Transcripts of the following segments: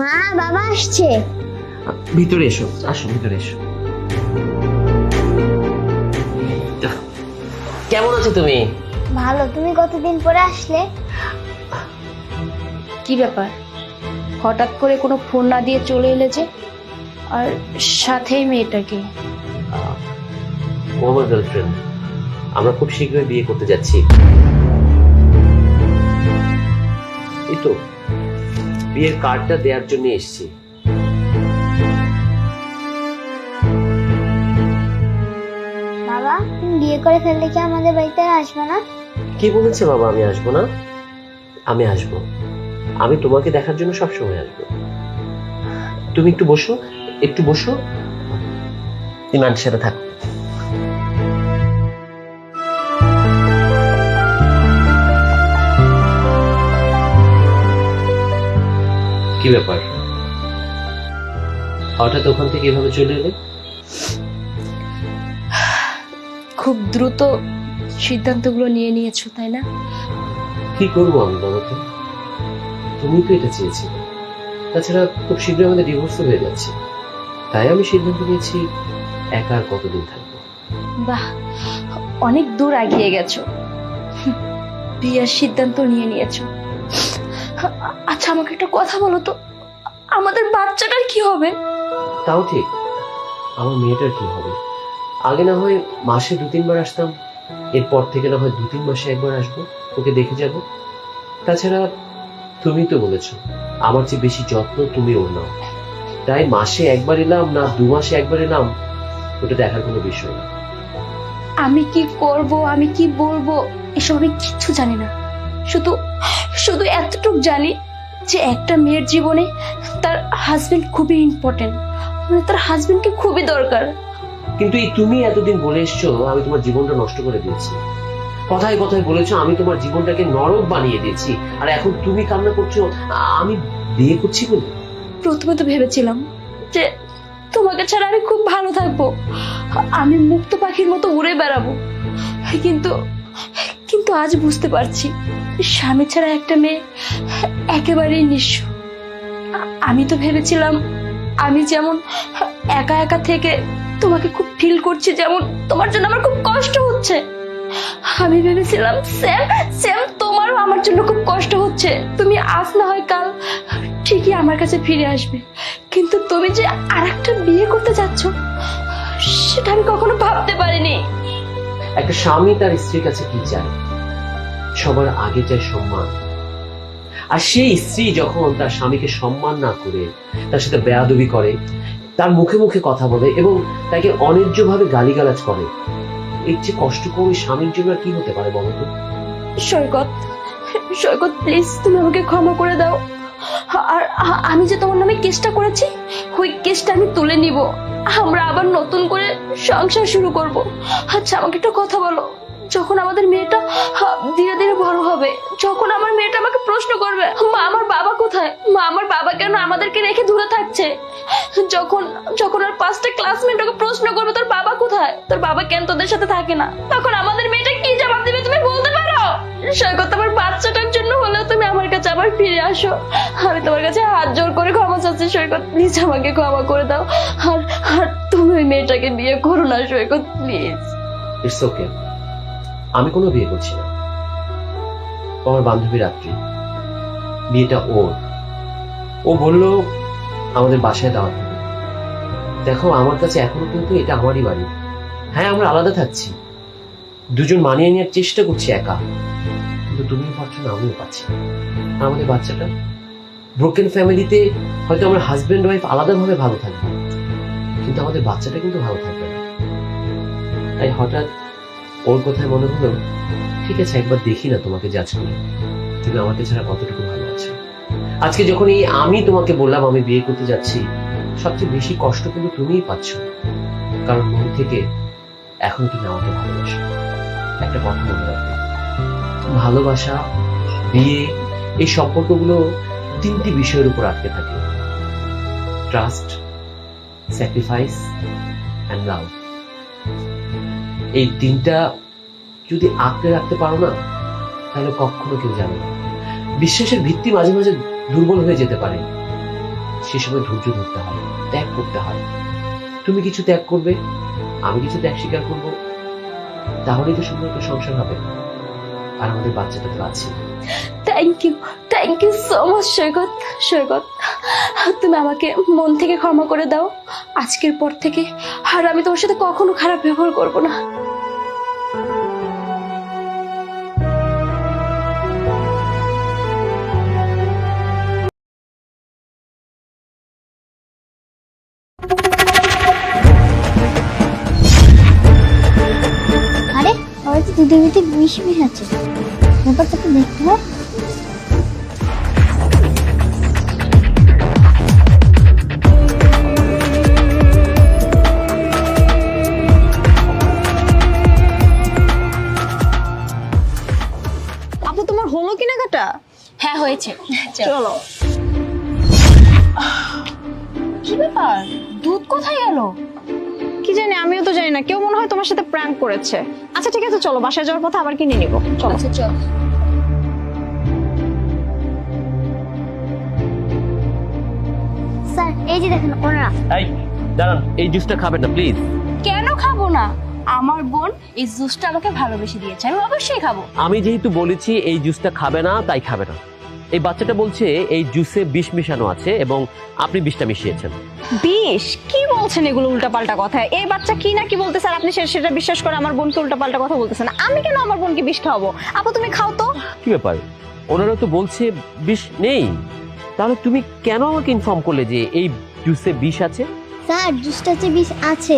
মা বাবা আসছে। ভিতরে এসো আসো ভিতরে এসো। কেমন আছো তুমি? ভালো তুমি কতদিন পরে আসলে? কি ব্যাপার? হঠাৎ করে কোনো ফোন না দিয়ে চলে এলে যে? আর সাথেই মেয়েটাকে। ও আমার গার্লফ্রেন্ড আমরা খুব শীঘ্রই বিয়ে করতে যাচ্ছি। এই তো বিয়ের কার্ডটা দেওয়ার জন্য এসেছি। বাবা তুমি বিয়ে করে ফেললে কি আমাদের বাড়িতে আর আসবে না? কি বলেছে বাবা আমি আসব না? আমি আসব। আমি তোমাকে দেখার জন্য সবসময় আসব। তুমি একটু বসো একটু বসো। ইমানের সাথে থাকো। কি ব্যাপার? হঠাৎ ওখান থেকে এভাবে চলে এলে? খুব দ্রুত সিদ্ধান্তগুলো নিয়ে নিয়েছো তাই না? কি করব আমি বলো তো? তুমি তো এটা চেয়েছিলে। তাছাড়া খুব শীঘ্রই আমাদের ডিভোর্স হয়ে যাচ্ছে। তাই আমি সিদ্ধান্ত নিয়েছি একা আর কতদিন থাকব? বাহ অনেক দূর এগিয়ে গেছো। বিয়ের সিদ্ধান্ত নিয়ে নিয়েছো। আচ্ছা আমাকে একটা কথা বলো তো। আমাদের বাচ্চাটার কি হবে? তাও ঠিক। আমার মেয়েটার কি হবে? আগে না হয় মাসে দু তিনবার আসতাম। এরপর থেকে না হয় দু তিন মাসে একবার আসব। ওকে দেখে যাব। তাছাড়া তুমি তো বলেছ আমার চেয়ে বেশি যত্ন তুমি ওর নাও। তাই মাসে একবার এলাম না দু মাসে একবার এলাম ওটা দেখার কোনো বিষয় না। আমি কি করব আমি কি বলব এসব আমি কিচ্ছু জানি না। শুধু শুধু এতটুকু জানি যে একটা মেয়ের জীবনে তার হাজবেন্ড খুবই ইম্পর্টেন্ট মানে তার হাজবেন্ডকে খুবই দরকার। কিন্তু এই তুমি এতদিন বলে এসছো আমি তোমার জীবনটা নষ্ট করে দিয়েছি। কথায় কথায় বলেছ আমি তোমার জীবনটাকে নরক বানিয়ে দিয়েছি। আর এখন তুমি কান্না করছ আমি বিয়ে করছি বলে? প্রথমে তো ভেবেছিলাম যে তোমাকে ছাড়া আমি খুব ভালো থাকব। আমি মুক্ত পাখির মতো উড়ে বেড়াবো। কিন্তু কিন্তু আজ বুঝতে পারছি। স্বামী ছাড়া একটা মেয়ে একেবারেই নিঃস্ব। আমি তো ভেবেছিলাম আমি যেমন একা একা থেকে তোমাকে খুব ফিল করছি, যেমন তোমার জন্য আমার খুব কষ্ট হচ্ছে। আমি ভেবেছিলাম, স্যাম স্যাম, তোমারও আমার জন্য খুব কষ্ট হচ্ছে। তুমি আজ না হয় কাল ঠিকই আমার কাছে ফিরে আসবে। কিন্তু তুমি যে আর একটা বিয়ে করতে যাচ্ছ সেটা আমি কখনো ভাবতে পারিনি। একটা স্বামী তার স্ত্রীর কাছে কি চায়? সবার আগে চায় সম্মান। আর সেই স্ত্রী যখন তার স্বামীকে সম্মান না করে, তার সাথে বেয়াদবি করে, তার মুখে মুখে কথা বলে এবং তাকে অন্যায্যভাবে গালিগালাজ করে, এর চেয়ে কষ্টকর ওই স্বামীর জন্য কি হতে পারে বলো তো? সৈকত সৈকত প্লিজ তুমি আমাকে ক্ষমা করে দাও। আর আমি যে তোমার নামে কেসটা করেছি, ওই কেসটা আমি তুলে নিব। আমরা আবার নতুন করে সংসার শুরু করব। আচ্ছা আমাকে একটা কথা বলো। যখন আমাদের মেয়েটা ধীরে ধীরে বড় হবে, যখন আমার মেয়েটা আমাকে প্রশ্ন করবে, মা, আমার বাবা কোথায়? মা, আমার বাবা কেন আমাদেরকে রেখে দূরে থাকছে? যখন যখন আর পাঁচটা ক্লাসমেট ওকে প্রশ্ন করবে, তোর বাবা কোথায়? তোর বাবা কেন তোদের সাথে থাকে না? তখন আমাদের মেয়েটা কি জবাব দিবে তুমি বলতে পারো? সৈকত আমার বাচ্চাটার জন্য হলেও তুমি আমার কাছে আবার ফিরে আসো। আমি তোমার কাছে হাত জোর করে ক্ষমা চাচ্ছি, সৈকত। প্লিজ আমাকে ক্ষমা করে দাও। আর আর তুমি ওই মেয়েটাকে বিয়ে করো না, সৈকত, প্লিজ। ইটস ওকে আমি কোনো বিয়ে করছি না। আমার বান্ধবী রাত্রি, বিয়েটা ওর। ও বলল, আমাদের বাসায় দাওয়াত দেখো, আমার কাছে এখনও কিন্তু এটা আমারই বাড়ি। হ্যাঁ আমরা আলাদা থাকছি। দুজন মানিয়ে নেওয়ার চেষ্টা করছি একা। কিন্তু তুমিও পারছ না, আমিও পাচ্ছি আমাদের বাচ্চাটা ব্রোকেন ফ্যামিলিতে হয়তো আমার হাজবেন্ড ওয়াইফ আলাদাভাবে ভালো থাকবে। কিন্তু আমাদের বাচ্চাটা কিন্তু ভালো থাকবে না। তাই হঠাৎ ওর কথায় মনে হলো, ঠিক আছে, একবার দেখি না তোমাকে জাজ করে তুমি আমাকে ছাড়া কতটুকু ভালো আছো? আজকে যখন এই আমি তোমাকে বললাম আমি বিয়ে করতে যাচ্ছি, সবচেয়ে বেশি কষ্ট কিন্তু তুমিই পাচ্ছ। কারণ মন থেকে এখন তুমি আমাকে ভালোবাসো। একটা কথা মনে রাখবে। ভালোবাসা, বিয়ে, এই সম্পর্কগুলো তিনটি বিষয়ের উপর আটকে থাকে। ট্রাস্ট স্যাক্রিফাইস অ্যান্ড লাভ এই দিনটা যদি আঁকড়ে রাখতে পারো না, তাহলে কখনো কেউ যাবে না। বিশ্বাসের ভিত্তি মাঝে মাঝে দুর্বল হয়ে যেতে পারে। সে সময় ধৈর্য ধরতে হয়, ত্যাগ করতে হয়। তুমি কিছু ত্যাগ করবে, আমি কিছু ত্যাগ স্বীকার করব। তাহলেই তো সুন্দর একটা সংসার হবে। আর আমাদের বাচ্চাটা তো আছে। Thank you thank you so much Saikat Saikat. তুমি আমাকে মন থেকে ক্ষমা করে দাও। আজকের পর থেকে আর আমি তোমার সাথে কখনো খারাপ ব্যবহার করব না। ওরা তো দুধের বিষ আছে। ব্যাপারটা তো দেখতে হয়। হলো কেনাকাটা হ্যাঁ হয়েছে। চলো। প্র্যাঙ্ক করেছে। আচ্ছা ঠিক আছে চলো বাসায় যাওয়ার পথে আবার কিনে নিব। চলো। আচ্ছা চল। স্যার এই যে দেখেন ওনারা। এই দাঁড়ান এই জুসটা খাবেন না প্লিজ। কেন খাব না? আমার বোন এই জুসটা আমাকে ভালোবেসে দিয়েছে আমি অবশ্যই খাব। আমি যেহেতু বলেছি এই জুসটা খাবে না তাই খাবে না। এই বাচ্চাটা বলছে এই জুসে বিষ মিশানো আছে এবং আপনি বিষটা মিশিয়েছেন। বিষ? কি বলছেন এগুলো উল্টাপাল্টা কথা? এই বাচ্চা কি না কি বলতে স্যার আপনি সেটা বিশ্বাস করে আমার বোনকে উল্টাপাল্টা কথা বলতেছেন। আমি কেন আমার বোনকে বিষ খাওয়াবো? আপু তুমি খাও তো। কি ব্যাপার? ওনারা তো বলছে বিষ নেই। তাহলে তুমি কেন আমাকে ইনফর্ম করলে যে এই জুসে বিষ আছে? স্যার জুসটাতে বিষ আছে।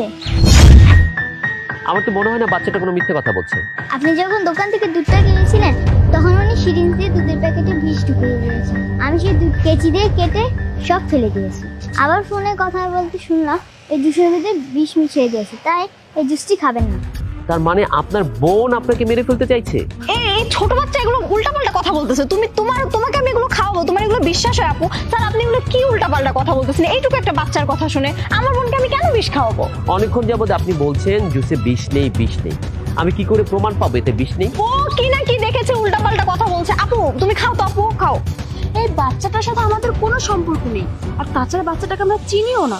আমার তো মনে হয় না বাচ্চাটা কোনো মিথ্যে কথা বলছে। আপনি যখন দোকান থেকে দুধটা কিনেছিলেন তখন উনি সিরিঞ্জ দিয়ে দুধের প্যাকেটে বিষ ঢুকিয়ে দিয়েছে। আমি সেই দুধ কেচি দিয়ে কেটে সব ফেলে দিয়েছি। আবার ফোনে কথা বলতে শুনলাম এই জুসের ভিতরে বিষ মিশিয়ে দিয়েছে তাই এই জুসটি খাবেন না। তার মানে আপনার বোন আপনাকে মেরে ফেলতে চাইছে? এই এই ছোট বাচ্চা এগুলো উল্টাপাল্টা কথা বলতেছে। তুমি তোমার তোমাকে আমি এগুলো খাওয়াবো তোমার এগুলো বিশ্বাস হয় আপু। স্যার আপনি এগুলো কি উল্টাপাল্টা কথা বলতেছেন? এইটুকু একটা বাচ্চার কথা শুনে আমার বোনকে আমি কেন বিষ খাওয়াবো? অনেকক্ষণ যাবত আপনি বলছেন জুসে বিষ নেই বিষ নেই। আমি কি করে প্রমাণ পাবো এতে বিষ নেই? ও কি না কি দেখেছে উল্টাপাল্টা কথা বলছে। আপু তুমি খাও তো আপু খাও। এই বাচ্চাটার সাথে আমাদের কোনো সম্পর্ক নেই। আর তাছাড়া বাচ্চাটাকে আমরা চিনিও না।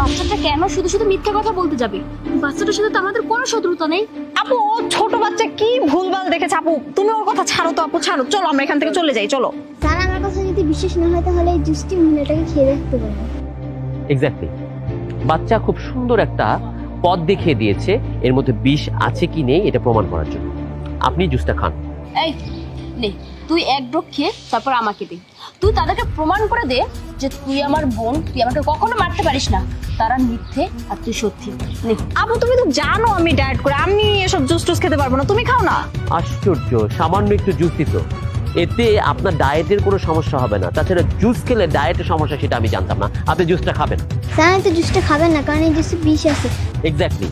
বাচ্চাটা কেন? শুধু শুধু মিথ্যে কথা বলতে যাবে। বাচ্চাটার সাথে তো আমাদের কোনো শত্রুতা নেই। আপু ও ছোট বাচ্চা কি ভুলভাল দেখেছে আপু? তুমি ওর কথা ছাড়ো তো আপু ছাড়ো। চলো আমরা এখান থেকে চলে যাই চলো। স্যার আমার কথা যদি বিশ্বাস না হয় তাহলে এই জুসটি মহিলাটাকে খেয়ে রাখতে পারেন এক্স্যাক্টলি বাচ্চা খুব সুন্দর একটা পথ দেখিয়ে দিয়েছে এর মধ্যে বিষ আছে কি নেই এটা প্রমাণ করার জন্য। আপনি জুসটা খান। এই নে তুই এক ড্রপ খেয়ে তারপর আমাকে দে। তুই তাদেরকে প্রমাণ করে দে যে তুই আমার বোন তুই আমাকে কখনো মারতে পারিস না। তারা মিথ্যে আর তুই সত্যি। নে। আপু তুমি তো জানো আমি ডায়েট করে আমি এসব জুস টুস খেতে পারব না তুমি খাও না। আশ্চর্য সামান্য একটু জুস দিত। এতে আপনার ডায়েটের কোনো সমস্যা হবে না। তাছাড়া জুস খেলে ডায়েটের সমস্যা সেটা আমি জানতাম না। আপনি জুসটা খাবেন? স্যার আমি তো জুসটা খাবেন না কারণ এই জুসে বিষ আছে। এক্স্যাক্টলি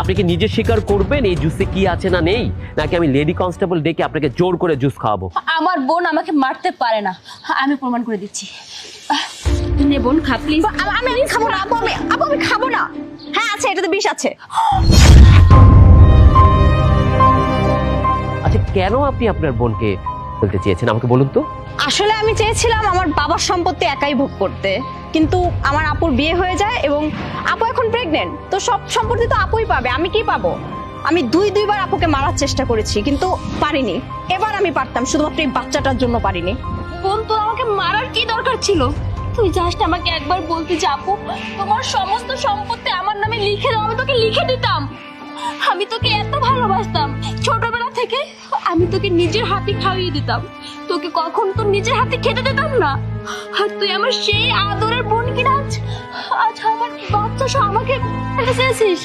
আপনি কি নিজে স্বীকার করবেন এই জুসে কি আছে না নেই? নাকি আমি লেডি কনস্টেবল ডেকে আপনাকে জোর করে জুস খাওয়াবো? আমার বোন আমাকে মারতে পারে না। আমি প্রমাণ করে দিচ্ছি। নে বোন খা প্লিজ আমি আমি খাব না আপু আমি আপু আমি খাব না। হ্যাঁ আছে এটাতে বিষ আছে। আচ্ছা কেন আপনি আপনার বোনকে বলতে চেয়েছেন আমাকে বলুন তো। আসলে আমি চেয়েছিলাম আমার বাবার সম্পত্তি একাই ভোগ করতে। কিন্তু আমার আপুর বিয়ে হয়ে যায় এবং আপু এখন প্রেগনেন্ট তো সব সম্পত্তি তো আপুই পাবে আমি কি পাবো? আমি দুই দুইবার আপুকে মারার চেষ্টা করেছি কিন্তু পারিনি। এবার আমি পারতাম শুধুমাত্র এই বাচ্চাটার জন্য পারিনি। বোন তোর আমাকে মারার কি দরকার ছিল? তুই জাস্ট আমাকে একবার বলতে যে আপু তোমার সমস্ত সম্পত্তি আমার নামে লিখে দাও আমি তোকে লিখে দিতাম। আমি তোকে এত ভালোবাসতাম ছোটবেলা থেকে আমি তোকে নিজের হাতে খাইয়ে দিতাম। তোকে কখন তো নিজের হাতে খেতে দিতাম না? আর তুই আমার সেই আদরের বোন কিনা আজ? আজ আমার বাচ্চা সহ আমাকে ফেলে চেয়েছিস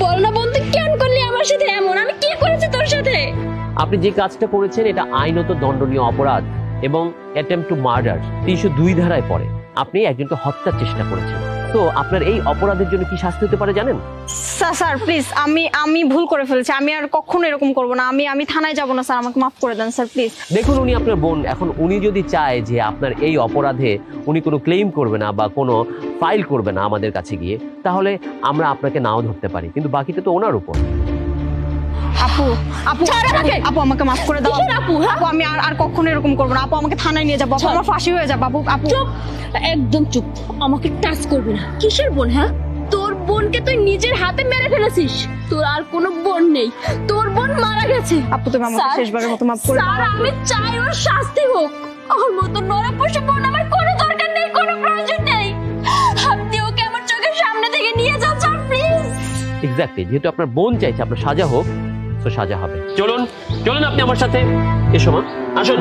বল না বোন তুই কেন করলি আমার সাথে এমন? আমি কি করেছি তোর সাথে? আপনি যে কাজটা করেছেন, এটা আইনত দণ্ডনীয় অপরাধ এবং অ্যাটেম্প টু মার্ডার তিনশো দুই ধারায় পড়ে। আপনি একজনকে হত্যার চেষ্টা করেছেন। তো আপনার এই অপরাধের জন্য কি শাস্তি হতে পারে জানেন? স্যার স্যার প্লিজ আমি আমি ভুল করে ফেলেছি। আমি আর কখনো এরকম করব না। আমি আমি থানায় যাব না স্যার আমাকে মাফ করে দেন স্যার প্লিজ দেখুন উনি আপনার বোন। এখন উনি যদি চায় যে আপনার এই অপরাধে উনি কোনো ক্লেম করবে না বা কোনো ফাইল করবে না আমাদের কাছে গিয়ে তাহলে আমরা আপনাকে নাও ধরতে পারি। কিন্তু বাকিতে তো ওনার উপর। আপু আপু ছাড় আমাকে। আপু আমাকে মাফ করে দাও। আপু, হ্যাঁ? আপু আমি আর আর কখনো এরকম করব না। আপু আমাকে থানায় নিয়ে যাব। আপু আমার ফাঁসি হয়ে যাবে আপু আপু। চুপ! একদম চুপ। আমাকে টাচ করবি না। কিসের বোন হ্যাঁ? তোর বোনকে তুই নিজের হাতে মেরে ফেলেছিস। তোর আর কোনো বোন নেই। তোর বোন মারা গেছে। আপু তুমি আমাকে শেষবারের মতো মাফ করে স্যার আমি চাই ওর শাস্তি হোক। ওর মতো নরপশু বোন আমার কোনো দরকার নেই কোনো প্রয়োজন নেই। আপনি ওকে আমার চোখের সামনে থেকে নিয়ে যান স্যার প্লিজ। এক্স্যাক্টলি যেহেতু আপনার বোন চাইছে আপনার সাজা হোক তো সাজা হবে। চলুন চলুন আপনি আমার সাথে এসো মা আসুন।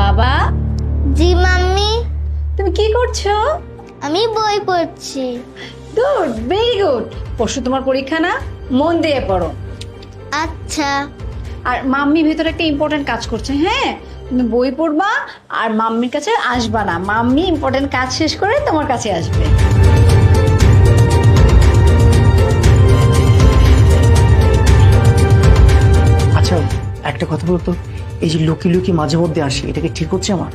বাবা? জি মাম্মি। তুমি কি করছ? আমি বই পড়ছি। Good very good. পরশু তোমার পরীক্ষা না? মন দিয়ে পড়ো। আচ্ছা। আর মাম্মি ভেতরে একটা ইম্পর্টেন্ট কাজ করছে হ্যাঁ? তুমি বই পড়বা আর মাম্মির কাছে আসবা না। মাম্মি ইম্পর্টেন্ট কাজ শেষ করে তোমার কাছে আসবে। আচ্ছা একটা কথা বলতো? এই যে লুকি লুকি মাঝে মধ্যে আসে এটা কি ঠিক হচ্ছে আমার?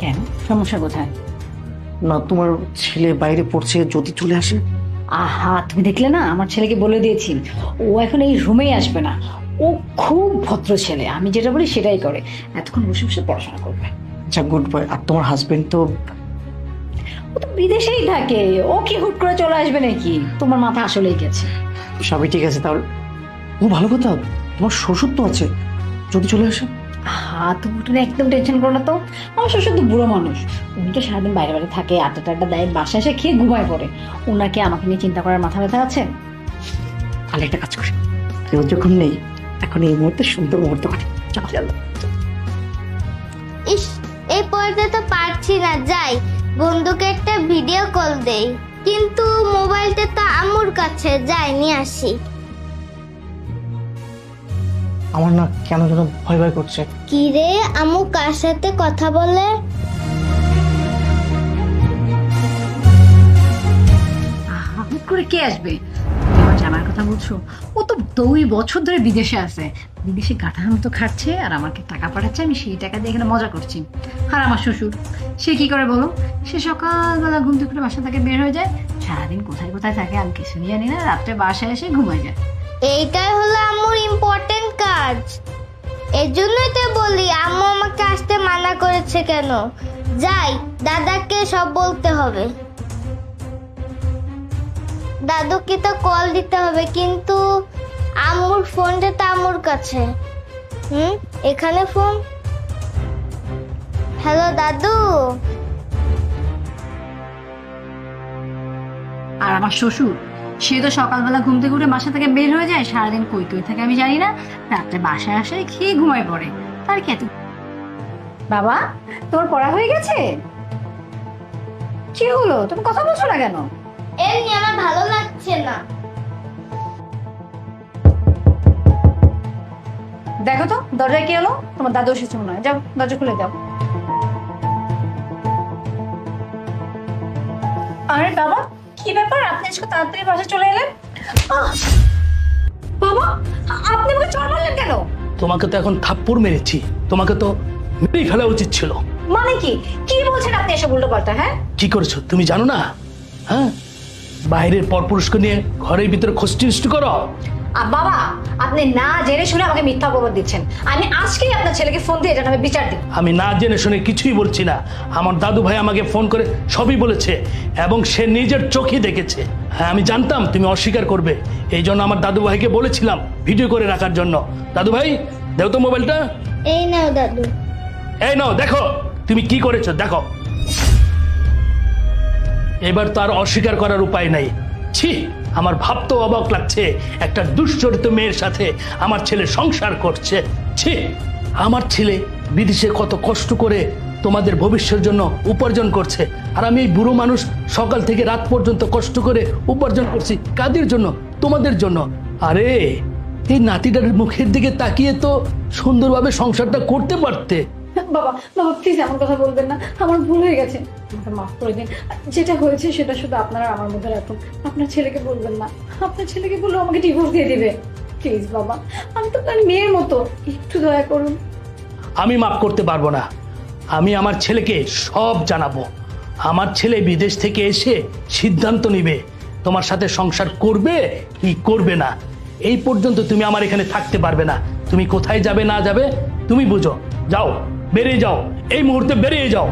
কেন? সমস্যা কোথায়? না তোমার ছেলে বাইরে পড়ছে যদি চলে আসে? আহা তুমি দেখলে না? আমার ছেলেকে বলে দিয়েছি। ও এখন এই রুমেই আসবে না। ও খুব ভদ্র ছেলে আমি যেটা বলি সেটাই করে। এতক্ষণ বসে বসে পড়াশোনা করবে। আচ্ছা গুড বয় আর তোমার হাজবেন্ড তো ও তো বিদেশেই থাকে ও কি হুট করে চলে আসবে নাকি? তোমার মাথা আসলেই গেছে। সবই ঠিক আছে তাহলে ও ভালো কথা তোমার শ্বশুর তো আছে যদি চলে আসে। হা তুমি ওটা একদম টেনশন করো না তো। আমার শ্বশুর তো বুড়ো মানুষ উনি তো সারাদিন বাইরে বাইরে থাকে আড্ডা টাড্ডা দেয় বাসায় এসে খেয়ে ঘুমায় পড়ে। ওনাকে আমাকে নিয়ে চিন্তা করার মাথা ব্যথা আছে? তাহলে একটা কাজ করি কেউ যখন নেই এখন এই মুহূর্তে সুন্দর মুহূর্ত কাটে চল চল। ইস এই পড়তে তো পারছি না যাই। বন্ধুকে একটা ভিডিও কল দেই। কিন্তু মোবাইলটা তো আম্মুর কাছে যাই নিয়ে আসি। আমার না কেন যেন ভয় ভয় করছে। কি রে আম্মু কার সাথে কথা বলে? আহা, হুট করে কে আসবে? আমার কথা বলছো? ও তো দুই বছর ধরে বিদেশে আছে। বিদেশে গাধার মতো খাচ্ছে, আর আমাকে টাকা পাঠাচ্ছে, আমি সেই টাকা দিয়ে এখানে মজা করছি। আর আমার শ্বশুর, সে কি করে বলো? সে সকালবেলা ঘুম থেকে বাসা থেকে বের হয়ে যায়, সারাদিন কোথায় কোথায় থাকে আমি কিছু জানি না, রাত্রে বাসায় এসে ঘুমায় যায়। এইটাই হলো আম্মুর ইম্পর্টেন্ট কাজ। এর জন্যই তো বলি, আম্মু আমাকে আসতে মানা করেছে কেন? যাই, দাদাকে সব বলতে হবে। দাদুকে তো কল দিতে হবে, কিন্তু আম্মুর ফোনটা তো আম্মুর কাছে। হুম? এখানে ফোন হ্যালো দাদু? আর আমার শ্বশুর, সে তো সকালবেলা ঘুম থেকে উঠে বাসা থেকে বের হয়ে যায়, সারাদিন কই কই থাকে আমি জানি না, রাত্রে বাসায় আসে, খেয়ে ঘুমায় পড়ে। তার কি এত বাবা তোমার পড়া হয়ে গেছে? কি হলো? তুমি কথা বলছো না কেন? এমনি আমার ভালো লাগছে না। দেখো তো দরজায় কি হলো? তোমার দাদু এসেছে মনে হয়। যাও দরজা খুলে দাও। আরে বাবা কি ব্যাপার? আপনি আজকে তাড়াতাড়ি বাসা চলে এলেন? আহ! বাবা আপনি আমাকে চড় মারলেন কেন? তোমাকে তো এখন থাপ্পড় মেরেছি। তোমাকে তো মেরেই ফেলা উচিত ছিল। মানে কি? কি বলছেন আপনি এসব উল্টো পাল্টা হ্যাঁ? কি করেছ? তুমি জানো না? হ্যাঁ? বাইরের পরপুরুষকে নিয়ে ঘরের ভিতরে খষ্টি করো। আর বাবা আপনি না জেনে শুনে আমাকে মিথ্যা অপবাদ দিচ্ছেন। আমি আজকেই আপনার ছেলেকে ফোন দিয়ে এটা আমি বিচার দিই। আমি না জেনে শুনে কিছুই বলছি না। আমার দাদু ভাই আমাকে ফোন করে সবই বলেছে এবং সে নিজের চোখে দেখেছে। হ্যাঁ আমি জানতাম তুমি অস্বীকার করবে। এই জন্য আমার দাদু ভাইকে বলেছিলাম ভিডিও করে রাখার জন্য। দাদু ভাই দেও তো মোবাইলটা। এই নাও দাদু। এই নাও দেখো তুমি কি করেছ? দেখো। এবার তো আর অস্বীকার করার উপায় নাই। ছি, আমার ভাবতেও অবাক লাগছে। একটা দুশ্চরিত মেয়ের সাথে আমার ছেলে সংসার করছে। ছি, আমার ছেলে বিদেশে কত কষ্ট করে তোমাদের ভবিষ্যতের জন্য উপার্জন করছে। আর আমি এই বুড়ো মানুষ সকাল থেকে রাত পর্যন্ত কষ্ট করে উপার্জন করছি কাদের জন্য? তোমাদের জন্য। আরে, এই নাতিটার মুখের দিকে তাকিয়ে তো সুন্দরভাবে সংসারটা করতে পারতে। বাবা বাবা প্লিজ এমন কথা বলবেন না। আমার ভুল হয়ে গেছে। আমাকে মাফ করে দিন। যেটা হয়েছে সেটা শুধু আপনারা আমার মধ্যে রাখুন। আপনার ছেলেকে বলবেন না। আপনার ছেলেকে বললে আমাকে ডিভোর্স দিয়ে দিবে। প্লিজ বাবা, আমি তো আপনার মেয়ের মতো। একটু দয়া করুন। আমি মাফ করতে পারব না। আমি আমার ছেলেকে সব জানাব। আমার ছেলে বিদেশ থেকে এসে সিদ্ধান্ত নিবে, তোমার সাথে সংসার করবে কি করবে না। এই পর্যন্ত তুমি আমার এখানে থাকতে পারবে না। তুমি কোথায় যাবে, না যাবে, তুমি বুঝো। যাও। বেরিয়ে যাও। এই মুহূর্তে বেরিয়ে যাও।